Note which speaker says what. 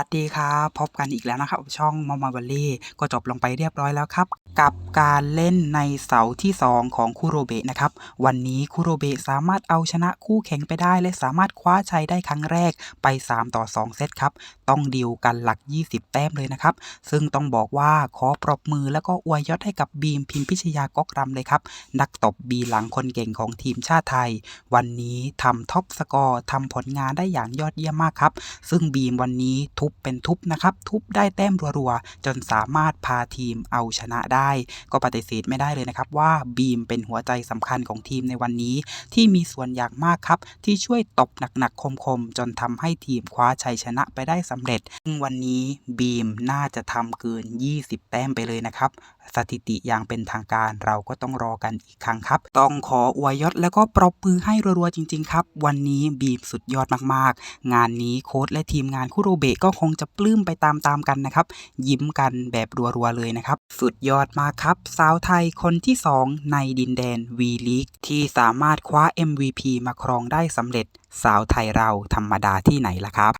Speaker 1: สวัสดีครับ พบกันอีกแล้วนะครับ ช่องมอมาบัลลี่ ก็จบลงไปเรียบร้อยแล้วครับ กับการเล่นในเสาที่ 2 ของคุโรเบะนะครับ วันนี้คุโรเบะสามารถเอาชนะคู่แข่งไปได้ และสามารถคว้าชัยได้ครั้งแรกไป 3 ต่อ 2 เซตครับ ต้องดิวกันหลัก 20 แต้มเลยนะครับ ซึ่งต้องบอกว่าขอปรบมือแล้วก็อวยยศให้กับบีมพิมพิชยากกรำเลยครับ นักตบบีหลังคนเก่งของทีมชาติไทย วันนี้ทำท็อปสกอร์ทำผลงานได้อย่างยอดเยี่ยมมากครับ ซึ่งบีมวันนี้ทุบเป็นทุบนะครับทุบได้แต้มรัวๆจนสามารถพาทีมเอาชนะได้ก็ปฏิเสธไม่ได้เลยนะครับว่าบีมเป็นหัวใจสำคัญของทีมในวันนี้ ที่มีส่วนอย่างมากครับ ที่ช่วยตบหนักๆคมๆ จนทำให้ทีมคว้าชัยชนะไปได้สำเร็จ ซึ่งวันนี้บีมน่าจะทำเกิน 20 แต้มไปเลยนะครับ สถิติอย่างเป็นทางการเราก็ต้องรอกันอีกครั้งครับ ต้องขออวยยศแล้วก็ปรบมือให้รัวๆจริง ๆ ครับ วันนี้บีมสุดยอดมากๆ งานนี้โค้ชและทีมงานคุโรเบะก็คงจะปลื้มไปตามๆกันนะครับ ยิ้มกันแบบรัวๆเลยนะครับ สุดยอดมาครับ สาวไทยคนที่ 2 ในดินแดน V League ที่สามารถคว้า MVP มาครองได้สำเร็จ สาวไทยเราธรรมดาที่ไหนล่ะครับ